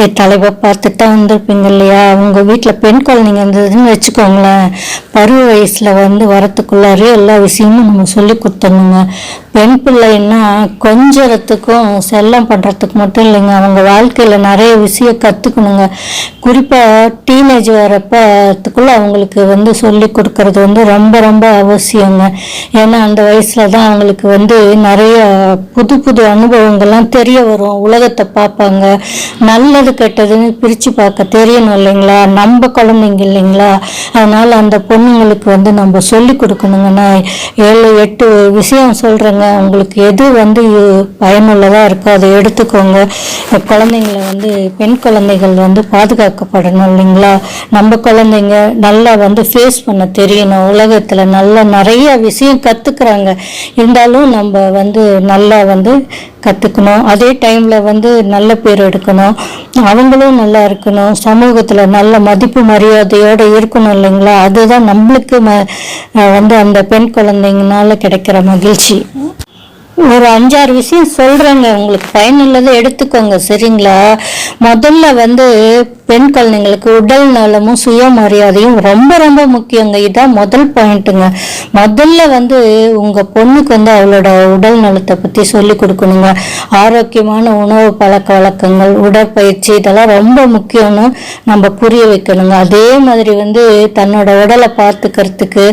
என் தலைவை பார்த்துட்டு தான் வந்திருப்பீங்க இல்லையா? உங்கள் வீட்டில் பெண் குழந்தைங்க இருந்ததுன்னு வச்சுக்கோங்களேன். பருவ வயசில் வந்து வரத்துக்குள்ளாரே எல்லா விஷயமும் நம்ம சொல்லி கொடுத்துடணுங்க. பெண் பிள்ளைன்னா கொஞ்சத்துக்கும் செல்லம் பண்ணுறதுக்கு மட்டும் இல்லைங்க. அவங்க வாழ்க்கையில் நிறைய விஷயம் கற்றுக்கணுங்க குறிப்பாக டீனேஜ் வரப்பத்துக்குள்ளே அவங்களுக்கு வந்து சொல்லி கொடுக்கறது வந்து ரொம்ப ரொம்ப அவசியங்க. ஏன்னா அந்த வயசில் தான் அவங்களுக்கு வந்து நிறைய புது புது அனுபவங்கள்லாம் தெரிய வரும். உலகத்தை பார்ப்பாங்க. நல்ல நல்லது கெட்டதுன்னு பிரித்து பார்க்க தெரியணும் இல்லைங்களா? நம்ம குழந்தைங்க இல்லைங்களா? அதனால் அந்த பொண்ணுங்களுக்கு வந்து நம்ம சொல்லி கொடுக்கணுங்க நான் ஏழு எட்டு விஷயம் சொல்கிறேங்க உங்களுக்கு எது வந்து பயனுள்ளதாக இருக்கோ அதை எடுத்துக்கோங்க. குழந்தைங்கள வந்து பெண் குழந்தைகள் வந்து பாதுகாக்கப்படணும் இல்லைங்களா? நம்ம குழந்தைங்க நல்லா வந்து ஃபேஸ் பண்ண தெரியணும். உலகத்தில் நல்லா நிறைய விஷயம் கற்றுக்குறாங்க இருந்தாலும் நம்ம வந்து நல்லா வந்து கற்றுக்கணும் அதே டைமில் வந்து நல்ல பேர் எடுக்கணும். அவங்களும் நல்லா இருக்கணும். சமூகத்தில் நல்ல மதிப்பு மரியாதையோடு இருக்கணும் இல்லைங்களா? அதுதான் நம்மளுக்கு ம வந்து அந்த பெண் குழந்தைங்கனால கிடைக்கிற மகிழ்ச்சி. ஒரு அஞ்சாறு விஷயம் சொல்கிறேங்க உங்களுக்கு பயனுள்ளதை எடுத்துக்கோங்க. சரிங்களா? முதல்ல வந்து பெண் குழந்தைங்களுக்கு உடல் நலமும் சுயமரியாதையும் ரொம்ப ரொம்ப முக்கியங்க. இதான் முதல் பாயிண்ட்டுங்க முதல்ல வந்து உங்கள் பொண்ணுக்கு வந்து அவளோட உடல் நலத்தை பற்றி சொல்லி கொடுக்கணுங்க. ஆரோக்கியமான உணவு பழக்க வழக்கங்கள் உடற்பயிற்சி இதெல்லாம் ரொம்ப முக்கியம்னு நம்ம புரிய வைக்கணுங்க. அதே மாதிரி வந்து தன்னோட உடலை பார்த்துக்கிறதுக்கு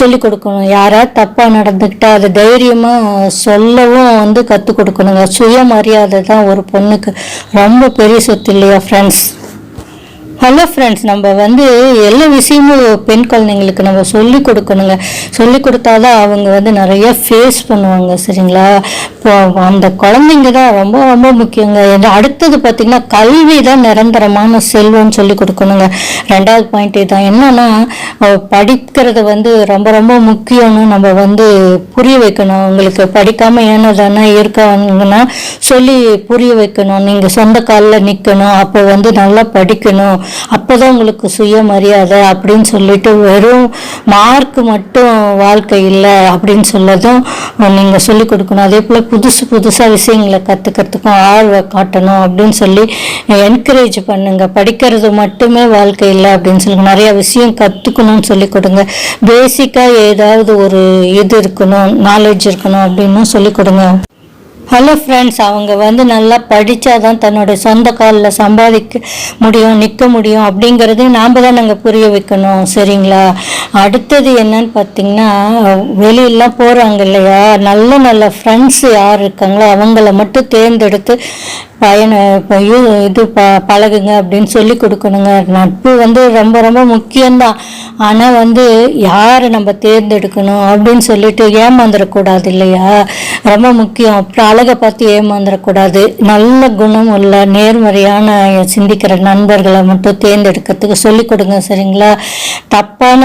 சொல்லி கொடுக்கணும். யாராவது தப்பாக நடந்துக்கிட்டால் அதை தைரியமாக சொல்லவும் வந்து கற்றுக் கொடுக்கணுங்க. சுயமரியாதை தான் ஒரு பொண்ணுக்கு ரொம்ப பெரிய சொத்து இல்லையா ஃப்ரெண்ட்ஸ் ஹலோ ஃப்ரெண்ட்ஸ் நம்ம வந்து எல்லா விஷயமும் பெண் குழந்தைங்களுக்கு நம்ம சொல்லி கொடுக்கணுங்க. சொல்லி கொடுத்தாதான் அவங்க வந்து நிறைய ஃபேஸ் பண்ணுவாங்க சரிங்களா? இப்போ அந்த குழந்தைங்க தான் ரொம்ப ரொம்ப முக்கியங்க. ஏன்னா அடுத்தது பார்த்திங்கன்னா கல்வி தான் நிரந்தரமான செல்வம்னு சொல்லி கொடுக்கணுங்க. ரெண்டாவது பாயிண்ட் தான் என்னன்னா படிக்கிறது வந்து ரொம்ப ரொம்ப முக்கியம்னு நம்ம வந்து புரிய வைக்கணும். அவங்களுக்கு படிக்காமல் ஏனோ தானே இருக்காங்கன்னா சொல்லி புரிய வைக்கணும். நீங்கள் சொந்த காலில் நிற்கணும் அப்போ வந்து நல்லா படிக்கணும். அப்போதான் உங்களுக்கு சுயமரியாதை அப்படின்னு சொல்லிட்டு வெறும் மார்க் மட்டும் வாழ்க்கை இல்லை அப்படின்னு சொல்லதும் நீங்கள் சொல்லிக் கொடுக்கணும். அதே போல் புதுசு புதுசாக விஷயங்களை கற்றுக்கிறதுக்கும் ஆர்வை காட்டணும் அப்படின்னு சொல்லி என்கரேஜ் பண்ணுங்க. படிக்கிறது மட்டுமே வாழ்க்கை இல்லை அப்படின்னு சொல்லுங்க. நிறைய விஷயம் கற்றுக்கணும்னு சொல்லி கொடுங்க. பேசிக்காக ஏதாவது ஒரு இது இருக்கணும் நாலேஜ் இருக்கணும் அப்படின்னு சொல்லி கொடுங்க. ஹலோ ஃப்ரெண்ட்ஸ் அவங்க வந்து நல்லா படித்தா தான் தன்னோட சொந்த காலில் சம்பாதிக்க முடியும் நிற்க முடியும் அப்படிங்கிறது நாம் தான் நாங்கள் புரிய வைக்கணும் சரிங்களா? அடுத்தது என்னன்னு பார்த்தீங்கன்னா வெளியெல்லாம் போகிறாங்க இல்லையா? நல்ல நல்ல ஃப்ரெண்ட்ஸ் யார் இருக்காங்களோ அவங்கள மட்டும் தேர்ந்தெடுத்து பயண இது ப பழகுங்க அப்படின்னு சொல்லி கொடுக்கணுங்க. நட்பு வந்து ரொம்ப ரொம்ப முக்கியம்தான். ஆனால் வந்து யாரை நம்ம தேர்ந்தெடுக்கணும் அப்படின்னு சொல்லிட்டு ஏமாந்துடக்கூடாது இல்லையா? ரொம்ப முக்கியம். அப்புறம் அழகை பார்த்து ஏமாந்துடக்கூடாது நல்ல குணம் உள்ள நேர்மறையான சிந்திக்கிற நண்பர்களை மட்டும் தேர்ந்தெடுக்கிறதுக்கு சொல்லி கொடுங்க சரிங்களா? தப்பான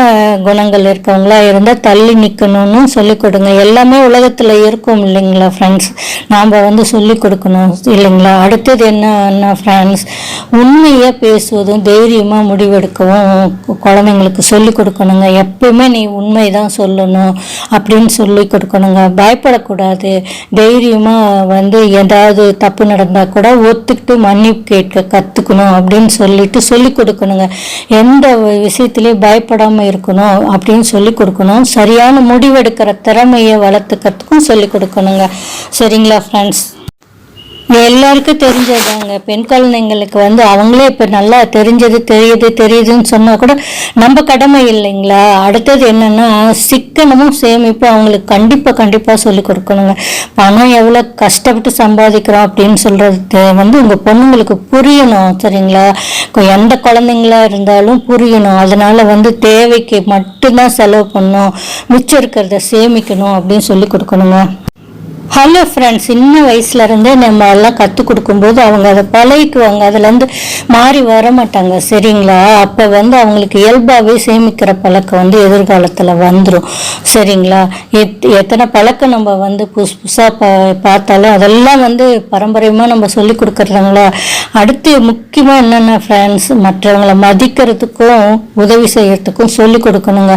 குணங்கள் இருக்கவங்களா இருந்தால் தள்ளி நிற்கணும்னு சொல்லி கொடுங்க. எல்லாமே உலகத்தில் இருக்கும் இல்லைங்களா ஃப்ரெண்ட்ஸ் நாம் வந்து சொல்லி கொடுக்கணும் இல்லைங்களா? அடுத்தது என்ன ஃப்ரெண்ட்ஸ் உண்மையாக பேசுவதும் தைரியமாக முடிவெடுக்கவும் குழந்தைங்களுக்கு சொல்லி கொடுக்கணுங்க. எப்பவுமே நீ உண்மை தான் சொல்லணும் அப்படின்னு சொல்லி கொடுக்கணுங்க. பயப்படக்கூடாது. தைரியமாக வந்து ஏதாவது தப்பு நடந்தால் கூட ஒத்துக்கிட்டு மன்னிப்பு கேட்க கற்றுக்கணும் அப்படின்னு சொல்லிட்டு சொல்லி கொடுக்கணுங்க. எந்த விஷயத்துலையும் பயப்படாமல் இருக்கணும் அப்படின்னு சொல்லி கொடுக்கணும். சரியான முடிவெடுக்கிற திறமையை வளர்த்துக்கிறதுக்கும் சொல்லி கொடுக்கணுங்க. சரிங்களா ஃப்ரெண்ட்ஸ் எல்லாருக்கும் தெரிஞ்சதாங்க பெண் குழந்தைங்களுக்கு வந்து அவங்களே இப்போ நல்லா தெரிஞ்சது தெரியுது தெரியுதுன்னு சொன்னால் கூட நம்ம கடமை இல்லைங்களா? அடுத்தது என்னன்னா சிக்கனமும் சேமிப்பும் அவங்களுக்கு கண்டிப்பாக கண்டிப்பாக சொல்லி கொடுக்கணுங்க. பணம் எவ்வளோ கஷ்டப்பட்டு சம்பாதிக்கிறோம் அப்படின்னு சொல்கிறது வந்து உங்கள் பொண்ணுங்களுக்கு புரியணும் சரிங்களா? எந்த குழந்தைங்களா இருந்தாலும் புரியணும். அதனால் வந்து தேவைக்கு மட்டும்தான் செலவு பண்ணணும். மிச்சம் இருக்கிறத சேமிக்கணும் அப்படின்னு சொல்லி கொடுக்கணுங்க. ஹலோ ஃப்ரெண்ட்ஸ் சின்ன வயசுலேருந்தே நம்ம எல்லாம் கற்றுக் கொடுக்கும்போது அவங்க அதை பழகிக்குவாங்க. அதுலேருந்து மாறி வர மாட்டாங்க சரிங்களா? அப்போ வந்து அவங்களுக்கு இயல்பாகவே சேமிக்கிற பழக்கம் வந்து எதிர்காலத்தில் வந்துடும் சரிங்களா? எத் எத்தனை பழக்கம் நம்ம வந்து புதுசு புதுசாக பா பார்த்தாலும் அதெல்லாம் வந்து பரம்பரையமாக நம்ம சொல்லி கொடுக்குறதுங்களா? அடுத்து முக்கியமாக என்னென்ன ஃப்ரெண்ட்ஸ் மற்றவங்களை மதிக்கிறதுக்கும் உதவி செய்கிறதுக்கும் சொல்லி கொடுக்கணுங்க.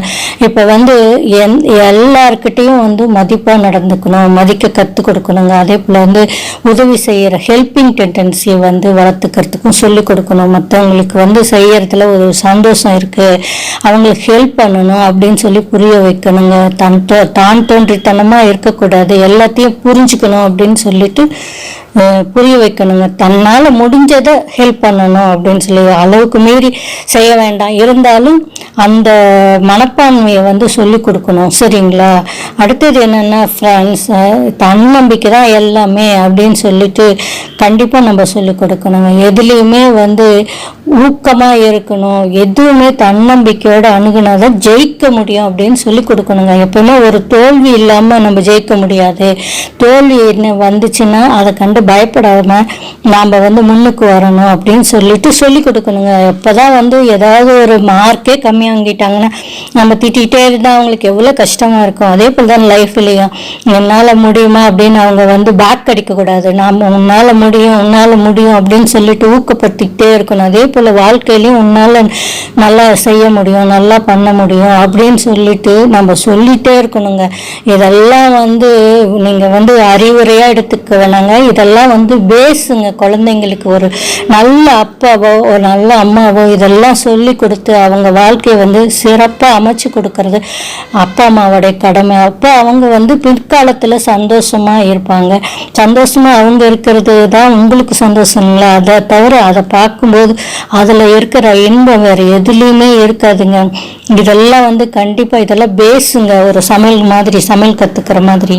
இப்போ வந்து எந் எல்லாருக்கிட்டேயும் வந்து மதிப்பாக நடந்துக்கணும் மதிக்க கற்றுக் கொடுக்கணுங்க அதே போல் வந்து உதவி செய்கிற ஹெல்பிங் டெண்டன்சியை வந்து வளர்த்துக்கிறதுக்கும் சொல்லிக் கொடுக்கணும். மற்றவங்களுக்கு வந்து செய்கிறதுல ஒரு சந்தோஷம் இருக்குது அவங்களுக்கு ஹெல்ப் பண்ணணும் அப்படின்னு சொல்லி புரிய வைக்கணுங்க. தன் தோ- தான் தோன்றித்தனமாக இருக்கக்கூடாது. எல்லாத்தையும் புரிஞ்சுக்கணும் அப்படின்னு சொல்லிட்டு புரிய வைக்கணுங்க. தன்னால் முடிஞ்சதை ஹெல்ப் பண்ணணும் அப்படின்னு சொல்லி அளவுக்கு மீறி செய்ய வேண்டாம். இருந்தாலும் அந்த மனப்பான்மையை வந்து சொல்லி கொடுக்கணும். சரிங்களா? அடுத்தது என்னென்னா ஃப்ரெண்ட்ஸ் தன்னம்பிக்கை தான் எல்லாமே அப்படின்னு சொல்லிட்டு கண்டிப்பாக நம்ம சொல்லிக் கொடுக்கணுங்க எதுலேயுமே வந்து ஊக்கமாக இருக்கணும். எதுவுமே தன்னம்பிக்கையோடு அணுகுனா தான் ஜெயிக்க முடியும் அப்படின்னு சொல்லி கொடுக்கணுங்க. எப்பவுமே ஒரு தோல்வி இல்லாமல் நம்ம ஜெயிக்க முடியாது. தோல்வி என்ன வந்துச்சுன்னா அதை கண்டு பயப்படாம நாம் வந்து முன்னுக்கு வரணும் அப்படின்னு சொல்லிட்டு சொல்லி கொடுக்கணுங்க. எப்போதான் வந்து ஏதாவது ஒரு மார்க்கே கம்மியாகிட்டாங்கன்னா நம்ம திட்டிகிட்டே இருந்தால் அவங்களுக்கு எவ்வளோ கஷ்டமாக இருக்கும். அதே போல் தான் லைஃப்லேயும் என்னால் முடியும் அப்படின்னு அவங்க வந்து பேக் அடிக்கக்கூடாது. நாம் உன்னால் முடியும் உன்னால் முடியும் அப்படின்னு சொல்லிட்டு ஊக்கப்படுத்திக்கிட்டே இருக்கணும். அதே போல் வாழ்க்கையிலையும் உன்னால் நல்லா செய்ய முடியும் நல்லா பண்ண முடியும் அப்படின்னு சொல்லிட்டு நம்ம சொல்லிகிட்டே இருக்கணுங்க. இதெல்லாம் வந்து நீங்கள் வந்து அறிவுரையாக எடுத்துக்க வேணாங்க. இதெல்லாம் வந்து பேஸுங்க குழந்தைங்களுக்கு ஒரு நல்ல அப்பாவோ ஒரு நல்ல அம்மாவோ இதெல்லாம் சொல்லி கொடுத்து அவங்க வாழ்க்கையை வந்து சிறப்பாக அமைச்சு கொடுக்கறது அப்பா அம்மாவோடைய கடமை. அப்போ அவங்க வந்து பிற்காலத்தில் சந்தோஷம் சந்தோஷமாக இருப்பாங்க. சந்தோஷமாக அவங்க இருக்கிறது தான் உங்களுக்கு சந்தோஷங்களா அதை தவிர அதை பார்க்கும்போது அதில் இருக்கிற இன்பம் வேறு எதுலேயுமே இருக்காதுங்க. இதெல்லாம் வந்து கண்டிப்பாக இதெல்லாம் பேசுங்க. ஒரு சமையல் மாதிரி சமையல் கற்றுக்கிற மாதிரி.